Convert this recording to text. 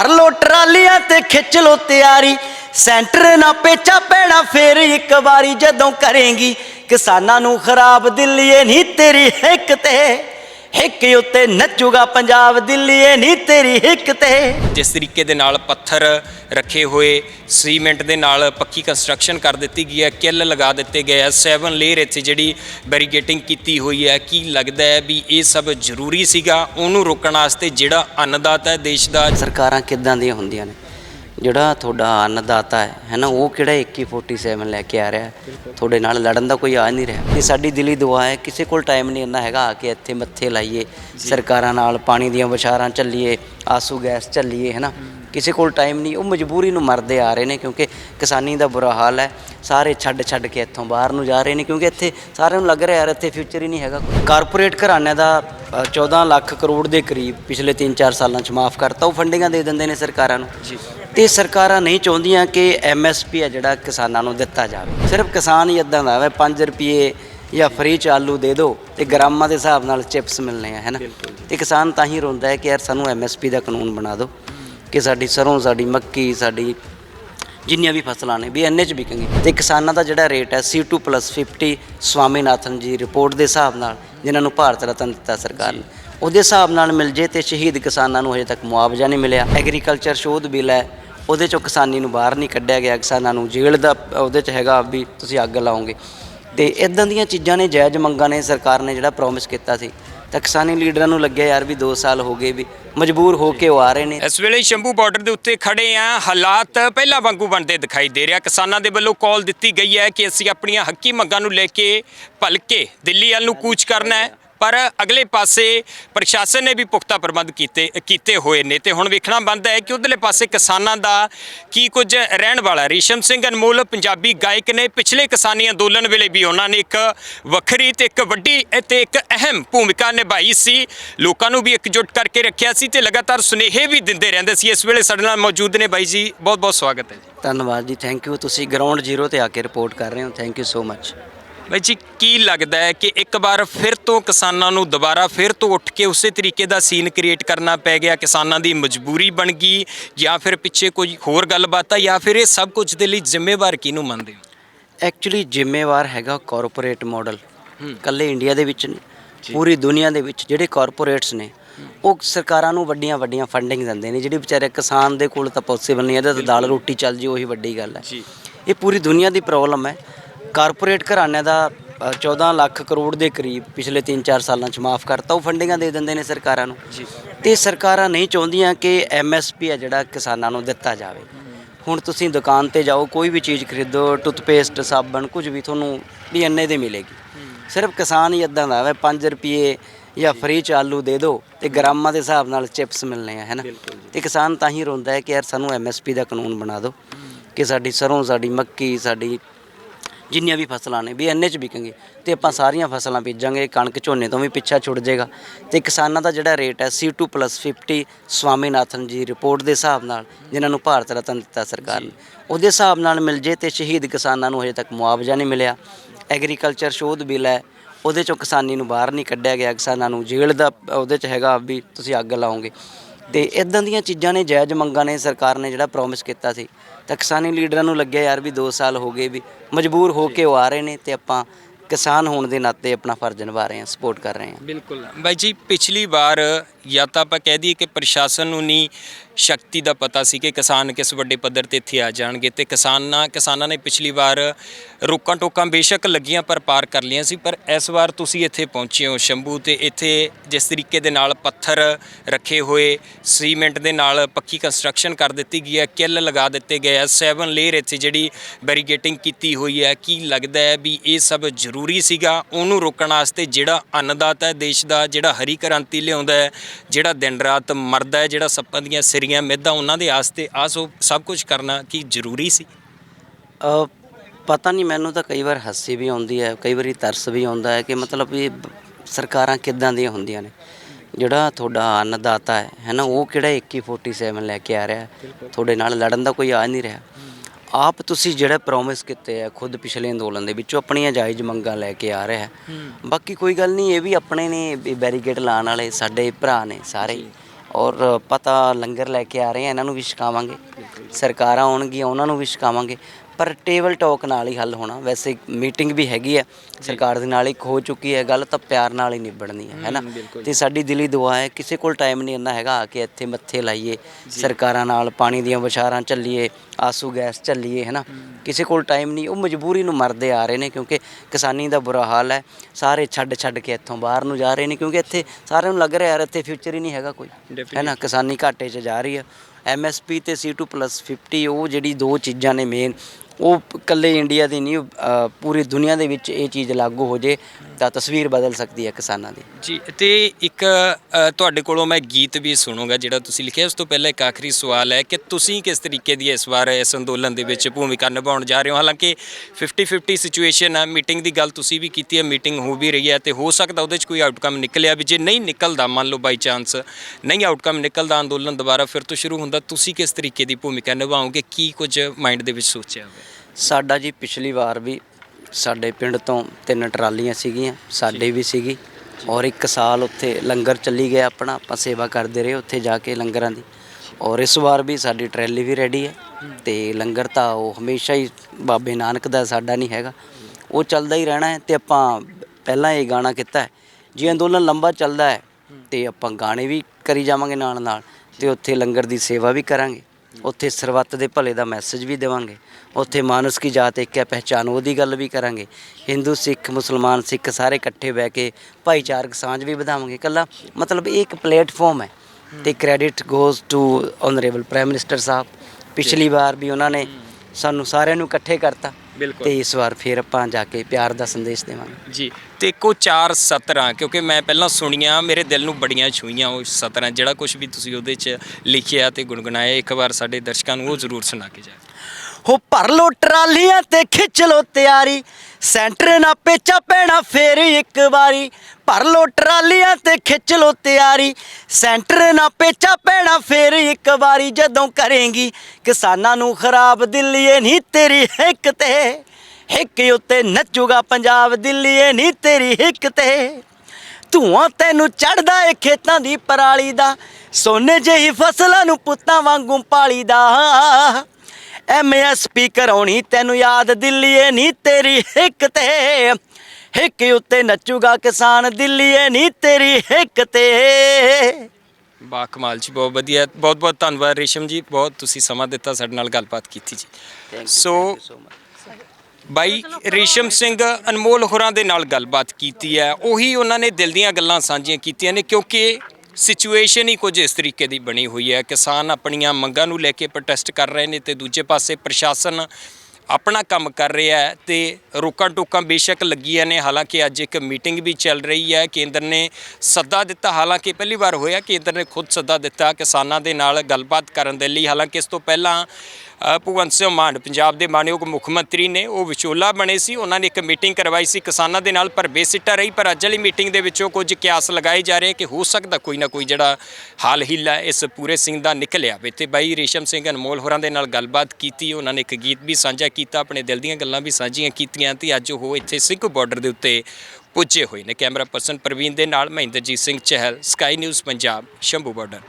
ਭਰ ਲੋ ਟਰਾਲੀਆਂ ਤੇ ਖਿੱਚ ਲੋ ਤਿਆਰੀ। ਸੈਂਟਰ ਨਾ ਪੇਚਾ ਪੈਣਾ ਫੇਰ ਇੱਕ ਵਾਰੀ ਜਦੋਂ ਕਰੇਂਗੀ। ਕਿਸਾਨਾਂ ਨੂੰ ਖਰਾਬ ਦਿੱਲੀਏ ਨਹੀਂ ਤੇਰੀ ਹਿੱਕ ਤੇ। ਹਿੱਕ ਉੱਤੇ ਨੱਚੂਗਾ ਪੰਜਾਬ ਦਿੱਲੀਏ ਨਹੀਂ ਤੇਰੀ ਹਿੱਕ ਤੇ। ਜਿਸ ਤਰੀਕੇ ਦੇ ਨਾਲ ਪੱਥਰ ਰੱਖੇ ਹੋਏ ਸੀਮੈਂਟ ਦੇ ਨਾਲ ਪੱਕੀ ਕੰਸਟਰਕਸ਼ਨ ਕਰ ਦਿੱਤੀ ਗਈ ਹੈ ਕਿੱਲ ਲਗਾ ਦਿੱਤੇ ਗਏ ਆ 7 ਲੇਅਰ ਇੱਥੇ ਜਿਹੜੀ ਬੈਰੀਗੇਟਿੰਗ ਕੀਤੀ ਹੋਈ ਹੈ ਕੀ ਲੱਗਦਾ ਹੈ ਵੀ ਇਹ ਸਭ ਜ਼ਰੂਰੀ ਸੀਗਾ ਉਹਨੂੰ ਰੋਕਣ ਵਾਸਤੇ ਜਿਹੜਾ ਅੰਨਦਾਤਾ ਹੈ ਦੇਸ਼ ਦਾ। ਸਰਕਾਰਾਂ ਕਿੱਦਾਂ ਦੀਆਂ ਹੁੰਦੀਆਂ ਨੇ? ਜਿਹੜਾ ਤੁਹਾਡਾ ਅੰਨਦਾਤਾ ਹੈ ਹੈ ਨਾ ਉਹ ਕਿਹੜਾ 2147 ਲੈ ਕੇ ਆ ਰਿਹਾ ਤੁਹਾਡੇ ਨਾਲ ਲੜਨ ਦਾ ਕੋਈ ਆ ਨਹੀਂ ਰਿਹਾ। ਇਹ ਸਾਡੀ ਦਿਲੀ ਦੁਆ ਹੈ ਕਿਸੇ ਕੋਲ ਟਾਈਮ ਨਹੀਂ ਇੰਨਾ ਹੈਗਾ ਆ ਕੇ ਇੱਥੇ ਮੱਥੇ ਲਾਈਏ ਸਰਕਾਰਾਂ ਨਾਲ ਪਾਣੀ ਦੀਆਂ ਵਿਚਾਰਾਂ ਚੱਲੀਏ ਆਸੂ ਗੈਸ ਚੱਲੀਏ ਹੈ ਨਾ। ਕਿਸੇ ਕੋਲ ਟਾਈਮ ਨਹੀਂ ਉਹ ਮਜਬੂਰੀ ਨੂੰ ਮਰਦੇ ਆ ਰਹੇ ਨੇ ਕਿਉਂਕਿ ਕਿਸਾਨੀ ਦਾ ਬੁਰਾ ਹਾਲ ਹੈ। ਸਾਰੇ ਛੱਡ ਛੱਡ ਕੇ ਇੱਥੋਂ ਬਾਹਰ ਨੂੰ ਜਾ ਰਹੇ ਨੇ ਕਿਉਂਕਿ ਇੱਥੇ ਸਾਰਿਆਂ ਨੂੰ ਲੱਗ ਰਿਹਾ ਯਾਰ ਇੱਥੇ ਫਿਊਚਰ ਹੀ ਨਹੀਂ ਹੈਗਾ ਕੋਈ। ਕਾਰਪੋਰੇਟ ਘਰਾਣਿਆਂ ਦਾ 14 ਲੱਖ ਕਰੋੜ ਦੇ ਕਰੀਬ ਪਿਛਲੇ 3-4 ਸਾਲਾਂ 'ਚ ਮਾਫ ਕਰਤਾ। ਉਹ ਫੰਡਿੰਗਾਂ ਦੇ ਦਿੰਦੇ ਨੇ ਸਰਕਾਰਾਂ ਨੂੰ। ਜੀ। ਤੇ ਸਰਕਾਰਾਂ ਨਹੀਂ ਚਾਹੁੰਦੀਆਂ ਕਿ ਐਮਐਸਪੀ ਹੈ ਜਿਹੜਾ ਕਿਸਾਨਾਂ ਨੂੰ ਦਿੱਤਾ ਜਾਵੇ। ਸਿਰਫ ਕਿਸਾਨ ਹੀ ਇਦਾਂ ਦਾ ਹੈ 5 ਰੁਪਏ ਜਾਂ ਫ੍ਰੀ ਚ ਆਲੂ ਦੇ ਦਿਓ ਤੇ ਗ੍ਰਾਮਾਂ ਦੇ ਹਿਸਾਬ ਨਾਲ ਚਿਪਸ ਮਿਲਨੇ ਆ ਹੈ ਨਾ? ਤੇ ਕਿਸਾਨ ਤਾਂ ਹੀ ਰੋਂਦਾ ਹੈ ਕਿ ਯਾਰ ਸਾਨੂੰ ਐਮਐਸਪੀ ਦਾ ਕਾਨੂੰਨ ਬਣਾ ਦਿਓ। ਕਿ ਸਾਡੀ ਸਰੋਂ ਸਾਡੀ ਮੱਕੀ ਸਾਡੀ ਜਿੰਨੀਆਂ ਵੀ ਫਸਲਾਂ ਨੇ, ਵੀ ਇੰਨੇ ਚ ਵਿਕਣਗੇ ਤੇ ਕਿਸਾਨਾਂ ਦਾ ਜਿਹੜਾ ਰੇਟ ਹੈ C2+50 ਸਵਾਮੀਨਾਥਨ ਜੀ ਰਿਪੋਰਟ ਦੇ ਹਿਸਾਬ ਨਾਲ, ਜਿਨ੍ਹਾਂ ਨੂੰ ਭਾਰਤ ਰਤਨ ਦਿੱਤਾ ਸਰਕਾਰ ਨੇ। ਉਹਦੇ ਹਿਸਾਬ ਨਾਲ ਮਿਲ ਜੇ ਤੇ ਸ਼ਹੀਦ ਕਿਸਾਨਾਂ ਨੂੰ ਹਜੇ ਤੱਕ ਮੁਆਵਜ਼ਾ ਨਹੀਂ ਮਿਲਿਆ। ਐਗਰੀਕਲਚਰ ਸ਼ੋਧ ਬਿੱਲ ਹੈ, ਉਹਦੇ ਚੋਂ ਕਿਸਾਨੀ ਨੂੰ ਬਾਹਰ ਨਹੀਂ ਕੱਢਿਆ ਗਿਆ। ਕਿਸਾਨਾਂ ਨੂੰ ਜੇਲ੍ਹ ਦਾ, ਉਹਦੇ ਚ ਹੈਗਾ ਵੀ ਤੁਸੀਂ ਅੱਗ ਲਾਓਗੇ। ਤੇ ਇਦਾਂ ਦੀਆਂ ਚੀਜ਼ਾਂ ਨੇ, ਜਾਇਜ਼ ਮੰਗਾਂ ਨੇ, ਸਰਕਾਰ ਨੇ ਜਿਹੜਾ ਪ੍ਰੋਮਿਸ ਕੀਤਾ ਸੀ। ਤਾਂ ਕਿਸਾਨੀ ਲੀਡਰਾਂ ਨੂੰ ਲੱਗਿਆ ਯਾਰ ਵੀ 2 ਸਾਲ ਹੋ ਗਏ ਵੀ ਮਜਬੂਰ ਹੋ ਕੇ ਉਹ ਆ ਰਹੇ ਨੇ। ਇਸ ਵੇਲੇ ਸ਼ੰਭੂ ਬਾਰਡਰ ਦੇ ਉੱਤੇ ਖੜੇ ਆ। ਹਾਲਾਤ ਪਹਿਲਾਂ ਵਾਂਗੂ ਬਣਦੇ ਦਿਖਾਈ ਦੇ ਰਿਹਾ। ਕਿਸਾਨਾਂ ਦੇ ਵੱਲੋਂ ਕਾਲ ਦਿੱਤੀ ਗਈ ਹੈ ਕਿ ਅਸੀਂ ਆਪਣੀਆਂ ਹੱਕੀ ਮੰਗਾਂ ਨੂੰ ਲੈ ਕੇ ਭਲਕੇ ਦਿੱਲੀ ਵੱਲ ਨੂੰ ਕੂਚ ਕਰਨਾ ਹੈ। ਪਰ ਅਗਲੇ ਪਾਸੇ ਪ੍ਰਸ਼ਾਸਨ ਨੇ ਵੀ ਪੁਖਤਾ ਪ੍ਰਬੰਧ ਕੀਤੇ ਕੀਤੇ ਹੋਏ ਨੇ। ਤੇ ਹੁਣ ਵੇਖਣਾ ਬਣਦਾ ਹੈ ਕਿ ਉਧਰਲੇ ਪਾਸੇ ਕਿਸਾਨਾਂ ਦਾ ਕੀ ਕੁਝ ਰਹਿਣ ਵਾਲਾ ਹੈ। ਰੇਸ਼ਮ ਸਿੰਘ ਅਨਮੋਲ ਪੰਜਾਬੀ ਗਾਇਕ ਨੇ ਪਿਛਲੇ ਕਿਸਾਨੀ ਅੰਦੋਲਨ ਵੇਲੇ ਵੀ ਉਹਨਾਂ ਨੇ ਇੱਕ ਵੱਖਰੀ ਤੇ ਇੱਕ ਵੱਡੀ ਤੇ ਇੱਕ ਅਹਿਮ ਭੂਮਿਕਾ ਨਿਭਾਈ ਸੀ। ਲੋਕਾਂ ਨੂੰ ਵੀ ਇਕਜੁੱਟ ਕਰਕੇ ਰੱਖਿਆ ਸੀ ਤੇ ਲਗਾਤਾਰ ਸੁਨੇਹੇ ਵੀ ਦਿੰਦੇ ਰਹਿੰਦੇ ਸੀ। ਇਸ ਵੇਲੇ ਸਾਡੇ ਨਾਲ ਮੌਜੂਦ ਨੇ ਬਾਈ ਜੀ ਬਹੁਤ ਬਹੁਤ ਸਵਾਗਤ ਹੈ ਜੀ। ਧੰਨਵਾਦ ਜੀ ਥੈਂਕ ਯੂ ਤੁਸੀਂ ਗਰਾਊਂਡ ਜ਼ੀਰੋ ਤੇ ਆ ਕੇ ਰਿਪੋਰਟ ਕਰ ਰਹੇ ਹੋ। ਥੈਂਕ ਯੂ ਸੋ ਮੱਚ ਬਾਈ ਜੀ ਕੀ ਲੱਗਦਾ ਹੈ ਕਿ ਇੱਕ ਵਾਰ ਫਿਰ ਤੋਂ ਕਿਸਾਨਾਂ ਨੂੰ ਦੁਬਾਰਾ ਫਿਰ ਤੋਂ ਉੱਠ ਕੇ ਉਸੇ ਤਰੀਕੇ ਦਾ ਸੀਨ ਕ੍ਰੀਏਟ ਕਰਨਾ ਪੈ ਗਿਆ ਕਿਸਾਨਾਂ ਦੀ ਮਜਬੂਰੀ ਬਣ ਗਈ ਜਾਂ ਫਿਰ ਪਿੱਛੇ ਕੋਈ ਹੋਰ ਗੱਲਬਾਤ ਆ ਜਾਂ ਫਿਰ ਇਹ ਸਭ ਕੁਝ ਦੇ ਲਈ ਜ਼ਿੰਮੇਵਾਰ ਕਿਹਨੂੰ ਮੰਨਦੇ ਹੋ? ਐਕਚੁਅਲੀ ਜ਼ਿੰਮੇਵਾਰ ਹੈਗਾ ਕਾਰਪੋਰੇਟ ਮਾਡਲ ਕੱਲੇ ਇੰਡੀਆ ਦੇ ਵਿੱਚ ਨਹੀਂ ਪੂਰੀ ਦੁਨੀਆ ਦੇ ਵਿੱਚ ਜਿਹੜੇ ਕਾਰਪੋਰੇਟਸ ਨੇ ਉਹ ਸਰਕਾਰਾਂ ਨੂੰ ਵੱਡੀਆਂ ਵੱਡੀਆਂ ਫੰਡਿੰਗ ਦਿੰਦੇ ਨੇ ਜਿਹੜੀ ਵਿਚਾਰੇ ਕਿਸਾਨ ਦੇ ਕੋਲ ਤਾਂ ਪੋਸੀਬਲ ਨਹੀਂ ਇਹਦਾ ਤਾਂ ਦਾਲ ਰੋਟੀ ਚੱਲ ਜੀ ਉਹੀ ਵੱਡੀ ਗੱਲ ਹੈ। ਜੀ। ਇਹ ਪੂਰੀ ਦੁਨੀਆ ਦੀ ਪ੍ਰੋਬਲਮ ਹੈ। ਕਾਰਪੋਰੇਟ ਘਰਾਣਿਆਂ ਦਾ ਅ, 14 ਲੱਖ ਕਰੋੜ ਦੇ ਕਰੀਬ ਪਿਛਲੇ 3-4 ਸਾਲਾਂ 'ਚ ਮਾਫ ਕਰਤਾ। ਉਹ ਫੰਡਿੰਗਾਂ ਦੇ ਦਿੰਦੇ ਨੇ ਸਰਕਾਰਾਂ ਨੂੰ। ਜੀ। ਤੇ ਸਰਕਾਰਾਂ ਨਹੀਂ ਚਾਹੁੰਦੀਆਂ ਕਿ ਐਮਐਸਪੀ ਹੈ ਜਿਹੜਾ ਕਿਸਾਨਾਂ ਨੂੰ ਦਿੱਤਾ ਜਾਵੇ। ਹੁਣ ਤੁਸੀਂ ਦੁਕਾਨ ਤੇ ਜਾਓ ਕੋਈ ਵੀ ਚੀਜ਼ ਖਰੀਦੋ ਟੁੱਥਪੇਸਟ ਸਾਬਣ ਕੁਝ ਵੀ ਤੁਹਾਨੂੰ ਵੀ ਇੰਨੇ ਦੇ ਮਿਲੇਗੀ। ਸਿਰਫ ਕਿਸਾਨ ਹੀ ਇਦਾਂ ਦਾ ਹੈ 5 ਰੁਪਏ ਜਾਂ ਫ੍ਰੀ ਚ ਆਲੂ ਦੇ ਦਿਓ ਤੇ ਗ੍ਰਾਮਾਂ ਦੇ ਹਿਸਾਬ ਨਾਲ ਚਿਪਸ ਮਿਲਨੇ ਆ ਹੈ ਨਾ ਤੇ ਕਿਸਾਨ ਤਾਂ ਹੀ ਰੋਂਦਾ ਹੈ ਕਿ ਯਾਰ ਸਾਨੂੰ ਐਮਐਸਪੀ ਦਾ ਕਾਨੂੰਨ ਬਣਾ ਦਿਓ। ਕਿ ਸਾਡੀ ਸਰੋਂ ਸਾਡੀ ਮੱਕੀ ਸਾਡੀ ਜਿੰਨੀਆਂ ਵੀ ਫਸਲਾਂ ਨੇ, ਵੀ ਇੰਨੇ ਚ ਵਿਕਣਗੇ ਤੇ ਆਪਾਂ ਸਾਰੀਆਂ ਫਸਲਾਂ ਬੀਜਾਂਗੇ, ਕਣਕ ਝੋਨੇ ਤੋਂ ਵੀ ਪਿੱਛਾ ਛੁੱਟ ਜਾਏਗਾ। ਤੇ ਕਿਸਾਨਾਂ ਦਾ ਜਿਹੜਾ ਰੇਟ ਹੈ C2+50 ਸਵਾਮੀਨਾਥਨ ਜੀ ਰਿਪੋਰਟ ਦੇ ਹਿਸਾਬ ਨਾਲ, ਜਿਨ੍ਹਾਂ ਨੂੰ ਭਾਰਤ ਰਤਨ ਦਿੱਤਾ ਸਰਕਾਰ ਨੇ। ਉਹਦੇ ਹਿਸਾਬ ਨਾਲ ਮਿਲ ਜੇ ਤੇ ਸ਼ਹੀਦ ਕਿਸਾਨਾਂ ਨੂੰ ਹਜੇ ਤੱਕ ਮੁਆਵਜ਼ਾ ਨਹੀਂ ਮਿਲਿਆ। ਐਗਰੀਕਲਚਰ ਸ਼ੋਧ ਬਿੱਲ ਹੈ, ਉਹਦੇ ਚੋਂ ਕਿਸਾਨੀ ਨੂੰ ਬਾਹਰ ਨਹੀਂ ਕੱਢਿਆ ਗਿਆ, ਕਿਸਾਨਾਂ ਨੂੰ ਜੇਲ੍ਹ ਦਾ, ਉਹਦੇ ਚ ਹੈਗਾ ਵੀ ਤੁਸੀਂ ਅੱਗ ਲਾਓਗੇ। ਤੇ ਇਦਾਂ ਦੀਆਂ ਚੀਜ਼ਾਂ ਨੇ, ਜਾਇਜ਼ ਮੰਗਾਂ ਨੇ ਸਰਕਾਰ ਨੇ ਜਿਹੜਾ ਪ੍ਰੋਮਿਸ ਕੀਤਾ ਸੀ। ਤਾਂ ਕਿਸਾਨੀ ਲੀਡਰਾਂ ਨੂੰ ਲੱਗਿਆ ਯਾਰ ਵੀ 2 ਸਾਲ ਹੋ ਗਏ ਵੀ ਮਜਬੂਰ ਹੋ ਕੇ ਉਹ ਆ ਰਹੇ ਨੇ ਤੇ ਆਪਾਂ ਕਿਸਾਨ ਹੋਣ ਦੇ ਨਾਤੇ ਆਪਣਾ ਫਰਜ਼ ਨਿਭਾ ਰਹੇ ਹਾਂ ਸਪੋਰਟ ਕਰ ਰਹੇ ਹਾਂ। ਬਿਲਕੁਲ। ਬਾਈ ਜੀ, ਪਿਛਲੀ ਵਾਰ ਜਾਂ ਤਾਂ ਆਪਾਂ ਕਹਿ ਦਈਏ ਕਿ ਪ੍ਰਸ਼ਾਸਨ ਨੂੰ ਨਹੀਂ ਸ਼ਕਤੀ ਦਾ ਪਤਾ ਸੀ ਕਿ ਕਿਸਾਨ ਕਿਸ ਵੱਡੇ ਪੱਧਰ ਤੇ ਇੱਥੇ ਆ ਜਾਣਗੇ ਤੇ ਕਿਸਾਨਾਂ ਕਿਸਾਨਾਂ ਨੇ ਪਿਛਲੀ ਵਾਰ ਰੋਕਾਂ ਟੋਕਾਂ ਬੇਸ਼ੱਕ ਲੱਗੀਆਂ ਪਰ ਪਾਰ ਕਰ ਲਈਆਂ ਸੀ, ਪਰ ਇਸ ਵਾਰ ਤੁਸੀਂ ਇੱਥੇ ਪਹੁੰਚੇ ਹੋ ਸ਼ੰਭੂ ਤੇ ਇੱਥੇ ਜਿਸ ਤਰੀਕੇ ਦੇ ਨਾਲ ਪੱਥਰ ਰੱਖੇ ਹੋਏ, ਸੀਮੈਂਟ ਦੇ ਨਾਲ ਪੱਕੀ ਕੰਸਟਰਕਸ਼ਨ ਕਰ ਦਿੱਤੀ ਗਈ ਹੈ, ਕਿੱਲ ਲਗਾ ਦਿੱਤੇ ਗਏ ਆ ਸੈਵਨ ਲੇਅਰ ਇੱਥੇ ਜਿਹੜੀ ਬੈਰੀਗੇਟਿੰਗ ਕੀਤੀ ਹੋਈ ਹੈ, ਕੀ ਲੱਗਦਾ ਹੈ ਵੀ ਇਹ ਸਭ ਜ਼ਰੂਰੀ ਸੀਗਾ, ਉਹਨੂੰ ਰੋਕਣ ਵਾਸਤੇ ਜਿਹੜਾ ਅੰਨਦਾਤਾ ਹੈ, ਦੇਸ਼ ਦਾ ਜਿਹੜਾ ਹਰੀ ਕ੍ਰਾਂਤੀ ਲਿਆਉਂਦਾ ਹੈ, ਜਿਹੜਾ ਦਿਨ ਰਾਤ ਮਰਦਾ ਹੈ, ਜਿਹੜਾ ਸੱਪਾਂ ਦੀਆਂ ਸਿਰੀਆਂ ਮਿੱਧਾਂ ਉਹਨਾਂ ਦੇ ਆਸਤੇ ਆਹ ਸੋ ਸਭ ਕੁਝ ਕਰਨਾ ਕੀ ਜ਼ਰੂਰੀ ਸੀ? ਪਤਾ ਨਹੀਂ ਮੈਨੂੰ ਤਾਂ ਕਈ ਵਾਰ ਹਾਸੀ ਵੀ ਆਉਂਦੀ ਹੈ ਕਈ ਵਾਰੀ ਤਰਸ ਵੀ ਆਉਂਦਾ ਹੈ ਕਿ ਮਤਲਬ ਇਹ ਬ- ਸਰਕਾਰਾਂ ਕਿੱਦਾਂ ਦੀਆਂ ਹੁੰਦੀਆਂ ਨੇ। ਜਿਹੜਾ ਤੁਹਾਡਾ ਅੰਨਦਾਤਾ ਹੈ ਹੈ ਨਾ ਉਹ ਕਿਹੜਾ 2147 ਲੈ ਕੇ ਆ ਰਿਹਾ ਹੈ? ਤੁਹਾਡੇ ਨਾਲ ਲੜਨ ਦਾ ਕੋਈ ਆ ਨਹੀਂ ਰਿਹਾ। ਆਪ ਤੁਸੀਂ ਜਿਹੜਾ ਪ੍ਰੋਮਿਸ ਕੀਤੇ ਆ ਖੁਦ ਪਿਛਲੇ ਅੰਦੋਲਨ ਦੇ ਵਿੱਚੋਂ ਆਪਣੀਆਂ ਜਾਇਜ਼ ਮੰਗਾਂ ਲੈ ਕੇ ਆ ਰਿਹਾ ਹੈ। ਬਾਕੀ ਕੋਈ ਗੱਲ ਨਹੀਂ ਇਹ ਵੀ ਆਪਣੇ ਨੇ ਬੈਰੀਕੇਡ ਲਾਉਣ ਵਾਲੇ ਸਾਡੇ ਭਰਾ ਨੇ ਸਾਰੇ। ਹੀ। ਔਰ ਪਤਾ ਲੰਗਰ ਲੈ ਕੇ ਆ ਰਹੇ ਆ ਇਹਨਾਂ ਨੂੰ ਵੀ ਛਕਾਵਾਂਗੇ। ਸਰਕਾਰਾਂ ਆਉਣਗੀਆਂ ਉਹਨਾਂ ਨੂੰ ਵੀ ਛਕਾਵਾਂਗੇ। ਪਰ ਟੇਬਲ ਟਾਕ ਨਾਲ ਹੀ ਹੱਲ ਹੋਣਾ। ਵੈਸੇ ਮੀਟਿੰਗ ਵੀ ਹੈਗੀ ਹੈ ਸਰਕਾਰ ਦੇ ਨਾਲ ਇੱਕ ਹੋ ਚੁੱਕੀ ਹੈ ਗੱਲ ਤਾਂ ਪਿਆਰ ਨਾਲ ਹੀ ਨਿਬੜਨੀ ਹੈ ਹੈਨਾ ਤੇ ਸਾਡੀ ਦਿਲੀ ਦੁਆ ਹੈ ਕਿਸੇ ਕੋਲ ਟਾਈਮ ਨਹੀਂ ਇੰਨਾ ਹੈਗਾ ਆ ਕੇ ਇੱਥੇ ਮੱਥੇ ਲਾਈਏ। ਸਰਕਾਰਾਂ ਨਾਲ ਪਾਣੀ ਦੀਆਂ ਵਿਚਾਰਾਂ ਚੱਲੀਏ ਆਸੂ ਗੈਸ ਚੱਲੀਏ ਹੈਨਾ ਕਿਸੇ ਕੋਲ ਟਾਈਮ ਨਹੀਂ ਉਹ ਮਜਬੂਰੀ ਨੂੰ ਮਰਦੇ ਆ ਰਹੇ ਨੇ ਕਿਉਂਕਿ ਕਿਸਾਨੀ ਦਾ ਬੁਰਾ ਹਾਲ ਹੈ। ਸਾਰੇ ਛੱਡ ਛੱਡ ਕੇ ਇੱਥੋਂ ਬਾਹਰ ਨੂੰ ਜਾ ਰਹੇ ਨੇ ਕਿਉਂਕਿ ਇੱਥੇ ਸਾਰਿਆਂ ਨੂੰ ਲੱਗ ਰਿਹਾ ਯਾਰ ਇੱਥੇ ਫਿਊਚਰ ਹੀ ਨਹੀਂ ਹੈਗਾ ਕੋਈ। ਹੈਨਾ ਕਿਸਾਨੀ ਘਾਟੇ 'ਚ ਜਾ ਰਹੀ ਹੈ। ਐਮਐਸਪੀ ਤੇ C2+50 ਉਹ ਜਿਹੜੀ ਦੋ ਚੀਜ਼ਾਂ ਨੇ ਮੇਨ ਉਹ ਇਕੱਲੇ ਇੰਡੀਆ ਦੀ ਨਹੀਂ ਅ, ਪੂਰੀ ਦੁਨੀਆ ਦੇ ਵਿੱਚ ਇਹ ਚੀਜ਼ ਲਾਗੂ ਹੋ ਜੇ ਤਾਂ ਤਸਵੀਰ ਬਦਲ ਸਕਦੀ ਹੈ ਕਿਸਾਨਾਂ ਦੀ। ਜੀ ਤੇ ਇੱਕ ਅ, ਤੁਹਾਡੇ ਕੋਲੋਂ ਮੈਂ ਗੀਤ ਵੀ ਸੁਣੂੰਗਾ ਜਿਹੜਾ ਤੁਸੀਂ ਲਿਖਿਆ ਉਸ ਤੋਂ ਪਹਿਲਾਂ ਇੱਕ ਆਖਰੀ ਸਵਾਲ ਹੈ ਕਿ ਤੁਸੀਂ ਕਿਸ ਤਰੀਕੇ ਦੀ ਇਸ ਵਾਰ ਇਸ ਅੰਦੋਲਨ ਦੇ ਵਿੱਚ ਭੂਮਿਕਾ ਨਿਭਾਉਣ ਜਾ ਰਹੇ ਹੋ? ਹਾਲਾਂਕਿ 50-50 ਸਿਚੁਏਸ਼ਨ ਹੈ ਮੀਟਿੰਗ ਦੀ ਗੱਲ ਤੁਸੀਂ ਵੀ ਕੀਤੀ ਹੈ ਮੀਟਿੰਗ ਹੋ ਵੀ ਰਹੀ ਹੈ ਤੇ ਹੋ ਸਕਦਾ ਉਹਦੇ 'ਚ ਕੋਈ ਆਊਟਕਮ ਨਿਕਲਿਆ ਵੀ ਜੇ ਨਹੀਂ ਨਿਕਲਦਾ ਮੰਨ ਲਓ ਬਾਈ ਚਾਂਸ ਨਹੀਂ ਆਊਟਕਮ ਨਿਕਲਦਾ ਅੰਦੋਲਨ ਦੁਬਾਰਾ ਫਿਰ ਤੋਂ ਸ਼ੁਰੂ ਹੁੰਦਾ ਤੁਸੀਂ ਕਿਸ ਤਰੀਕੇ ਦੀ ਭੂਮਿਕਾ ਨਿਭਾਓਗੇ? ਕੀ ਕੁਝ ਮਾਈਂਡ ਦੇ ਵਿੱਚ ਸੋਚਿਆ ਹੋਵੇ ਸਾਡਾ ਜੀ ਪਿਛਲੀ ਵਾਰ ਵੀ ਸਾਡੇ ਪਿੰਡ ਤੋਂ ਤਿੰਨ ਟਰਾਲੀਆਂ ਸੀਗੀਆਂ, ਸਾਡੇ ਵੀ ਸੀਗੀ ਔਰ ਇੱਕ ਸਾਲ ਉੱਥੇ ਲੰਗਰ ਚੱਲੀ ਗਿਆ ਆਪਣਾ, ਆਪਾਂ ਸੇਵਾ ਕਰਦੇ ਰਹੇ ਉੱਥੇ ਜਾ ਕੇ ਲੰਗਰਾਂ ਦੀ ਔਰ ਇਸ ਵਾਰ ਵੀ ਸਾਡੀ ਟਰੈਲੀ ਵੀ ਰੈਡੀ ਹੈ ਤੇ ਲੰਗਰ ਤਾਂ ਉਹ ਹਮੇਸ਼ਾ ਹੀ ਬਾਬੇ ਨਾਨਕ ਦਾ ਸਾਡਾ ਨਹੀਂ ਹੈਗਾ, ਉਹ ਚੱਲਦਾ ਹੀ ਰਹਿਣਾ ਹੈ ਤੇ ਆਪਾਂ ਪਹਿਲਾਂ ਇਹ ਗਾਣਾ ਕੀਤਾ ਹੈ, ਜੇ ਅੰਦੋਲਨ ਲੰਬਾ ਚੱਲਦਾ ਹੈ ਤੇ ਆਪਾਂ ਗਾਣੇ ਵੀ ਕਰੀ ਜਾਵਾਂਗੇ ਨਾਲ ਨਾਲ ਤੇ ਉੱਥੇ ਲੰਗਰ ਦੀ ਸੇਵਾ ਵੀ ਕਰਾਂਗੇ। ਉੱਥੇ ਸਰਬੱਤ ਦੇ ਭਲੇ ਦਾ ਮੈਸੇਜ ਵੀ ਦੇਵਾਂਗੇ। ਉੱਥੇ ਮਾਨਸ ਕੀ ਜਾਤ ਇੱਕ ਹੈ, ਪਹਿਚਾਨ ਉਹਦੀ ਗੱਲ ਵੀ ਕਰਾਂਗੇ। ਹਿੰਦੂ, ਸਿੱਖ, ਮੁਸਲਮਾਨ, ਸਿੱਖ ਸਾਰੇ ਇਕੱਠੇ ਬਹਿ ਕੇ ਭਾਈਚਾਰਕ ਸਾਂਝ ਵੀ ਵਧਾਵਾਂਗੇ। ਕੱਲਾ ਮਤਲਬ ਇਹ ਇੱਕ ਪਲੇਟਫਾਰਮ ਹੈ ਤੇ credit goes to honourable prime minister ਸਾਹਿਬ। ਪਿਛਲੀ ਵਾਰ ਵੀ ਉਹਨਾਂ ਨੇ ਸਾਨੂੰ ਸਾਰਿਆਂ ਨੂੰ ਇਕੱਠੇ ਕਰਤਾ। ਬਿਲਕੁਲ। ਤੇ ਇਸ ਵਾਰ ਫਿਰ ਆਪਾਂ ਜਾ ਕੇ ਪਿਆਰ ਦਾ ਸੰਦੇਸ਼ ਦੇਵਾਂਗੇ। ਜੀ ਤੇ ਇੱਕੋ ਚਾਰ ਸਤਰਾਂ ਕਿਉਂਕਿ ਮੈਂ ਪਹਿਲਾਂ ਸੁਣੀਆਂ ਮੇਰੇ ਦਿਲ ਨੂੰ ਬੜੀਆਂ ਛੂਈਆਂ ਉਹ ਸਤਰਾਂ ਜਿਹੜਾ ਕੁਝ ਵੀ ਤੁਸੀਂ ਉਹਦੇ 'ਚ ਲਿਖਿਆ ਤੇ ਗੁੰਗਣਾਇਆ ਇੱਕ ਵਾਰ ਸਾਡੇ ਦਰਸ਼ਕਾਂ ਨੂੰ ਉਹ ਜ਼ਰੂਰ ਸੁਣਾ ਕੇ ਜਾਓ ਹੋ ਭਰ ਲੋ ਟਰਾਲੀਆਂ ਤੇ ਖਿੱਚ ਲੋ ਤਿਆਰੀ। ਸੈਂਟਰ ਨਾ ਪੇਚਾ ਪੈਣਾ ਫੇਰ ਇੱਕ ਵਾਰੀ। ਭਰ ਲੋ ਟਰਾਲੀਆਂ ਤੇ ਖਿੱਚ ਲੋ ਤਿਆਰੀ। ਸੈਂਟਰ ਨਾ ਪੇਚਾ ਪੈਣਾ ਫੇਰ ਇੱਕ ਵਾਰੀ। ਜਦੋਂ ਕਰੇਂਗੀ ਕਿਸਾਨਾਂ ਨੂੰ ਖਰਾਬ ਦਿੱਲੀਏ ਨਹੀਂ ਤੇਰੀ ਹਿੱਕ ਤੇ। ਹਿੱਕ ਉੱਤੇ ਨੱਚੂਗਾ ਪੰਜਾਬ ਦਿੱਲੀਏ ਨਹੀਂ ਤੇਰੀ ਹਿੱਕ ਤੇ। ਧੂਆਂ ਤੈਨੂੰ ਚੜਦਾ ਏ ਖੇਤਾਂ ਦੀ ਪਰਾਲੀ ਦਾ। ਸੋਨੇ ਜਿਹੀ ਫਸਲਾਂ ਨੂੰ ਪੁੱਤਾਂ ਵਾਂਗੂ ਪਾਲੀ ਦਾ ਐਮਐਸਪੀ ਕਰਾਉਣੀ ਤੈਨੂੰ ਯਾਦ ਦਿੱਲੀਏ ਨਹੀਂ ਤੇਰੀ ਹਿੱਕ ਤੇ। ਹਿੱਕ ਉੱਤੇ ਨੱਚੂਗਾ ਕਿਸਾਨ ਦਿੱਲੀਏ ਨਹੀਂ ਤੇਰੀ ਹਿੱਕ ਤੇ। ਬਾ ਕਮਾਲ ਜੀ ਬਹੁਤ ਵਧੀਆ ਬਹੁਤ ਬਹੁਤ ਧੰਨਵਾਦ ਰੇਸ਼ਮ ਜੀ ਬਹੁਤ ਤੁਸੀਂ ਸਮਾਂ ਦਿੱਤਾ ਸਾਡੇ ਨਾਲ ਗੱਲਬਾਤ ਕੀਤੀ ਜੀ। ਸੋ ਬਾਈ ਰੇਸ਼ਮ ਸਿੰਘ ਅਨਮੋਲ ਹੋਰਾਂ ਦੇ ਨਾਲ ਗੱਲਬਾਤ ਕੀਤੀ ਹੈ ਉਹੀ ਉਹਨਾਂ ਨੇ ਦਿਲ ਦੀਆਂ ਗੱਲਾਂ ਸਾਂਝੀਆਂ ਕੀਤੀਆਂ ਨੇ ਕਿਉਂਕਿ ਸਿਚੁਏਸ਼ਨ ਹੀ ਕੁਝ ਇਸ ਤਰੀਕੇ ਦੀ ਬਣੀ ਹੋਈ ਹੈ। ਕਿਸਾਨ ਆਪਣੀਆਂ ਮੰਗਾਂ ਨੂੰ ਲੈ ਕੇ ਪ੍ਰੋਟੈਸਟ ਕਰ ਰਹੇ ਨੇ ਤੇ ਦੂਜੇ ਪਾਸੇ ਪ੍ਰਸ਼ਾਸਨ ਆਪਣਾ ਕੰਮ ਕਰ ਰਿਹਾ ਹੈ ਤੇ ਰੋਕਾਂ ਟੋਕਾਂ ਬੇਸ਼ੱਕ ਲੱਗੀਆਂ ਨੇ। ਹਾਲਾਂਕਿ ਅੱਜ ਇੱਕ ਮੀਟਿੰਗ ਵੀ ਚੱਲ ਰਹੀ ਹੈ। ਕੇਂਦਰ ਨੇ ਸੱਦਾ ਦਿੱਤਾ। ਹਾਲਾਂਕਿ ਪਹਿਲੀ ਵਾਰ ਹੋਇਆ, ਕੇਂਦਰ ਨੇ ਖੁਦ ਸੱਦਾ ਦਿੱਤਾ ਕਿਸਾਨਾਂ ਦੇ ਨਾਲ ਗੱਲਬਾਤ ਕਰਨ ਦੇ ਲਈ। ਹਾਲਾਂਕਿ ਇਸ ਤੋਂ ਪਹਿਲਾਂ ਭਗਵੰਤ ਸਿੰਘ ਮਾਨ, ਪੰਜਾਬ ਦੇ ਮਾਨਯੋਗ ਮੁੱਖ ਮੰਤਰੀ ਨੇ ਉਹ ਵਿਚੋਲਾ ਬਣੇ ਸੀ। ਉਹਨਾਂ ਨੇ ਇੱਕ ਮੀਟਿੰਗ ਕਰਵਾਈ ਸੀ ਕਿਸਾਨਾਂ ਦੇ ਨਾਲ, ਪਰ ਬੇਸਿੱਟਾ ਰਹੀ। ਪਰ ਅੱਜ ਵਾਲੀ ਮੀਟਿੰਗ ਦੇ ਵਿੱਚੋਂ ਕੁਝ ਕਿਆਸ ਲਗਾਏ ਜਾ ਰਹੇ ਕਿ ਹੋ ਸਕਦਾ ਕੋਈ ਨਾ ਕੋਈ ਜਿਹੜਾ ਹਾਲ ਹੀਲਾ ਇਸ ਪੂਰੇ ਸਿੰਘ ਦਾ ਨਿਕਲਿਆ ਵੇ ਤੇ ਬਾਈ ਰੇਸ਼ਮ ਸਿੰਘ ਅਨਮੋਲ ਹੋਰਾਂ ਦੇ ਨਾਲ ਗੱਲਬਾਤ ਕੀਤੀ। ਉਹਨਾਂ ਨੇ ਇੱਕ ਗੀਤ ਵੀ ਸਾਂਝਾ ਕੀਤਾ, ਆਪਣੇ ਦਿਲ ਦੀਆਂ ਗੱਲਾਂ ਵੀ ਸਾਂਝੀਆਂ ਕੀਤੀਆਂ ਤੇ ਅੱਜ ਉਹ ਇੱਥੇ ਸਿੰਘ ਬਾਰਡਰ ਦੇ ਉੱਤੇ ਪੁੱਜੇ ਹੋਏ ਨੇ। ਕੈਮਰਾ ਪਰਸਨ ਪ੍ਰਵੀਨ ਦੇ ਨਾਲ Mahinderjit Singh Chahal Sky News Punjab, Shambhu border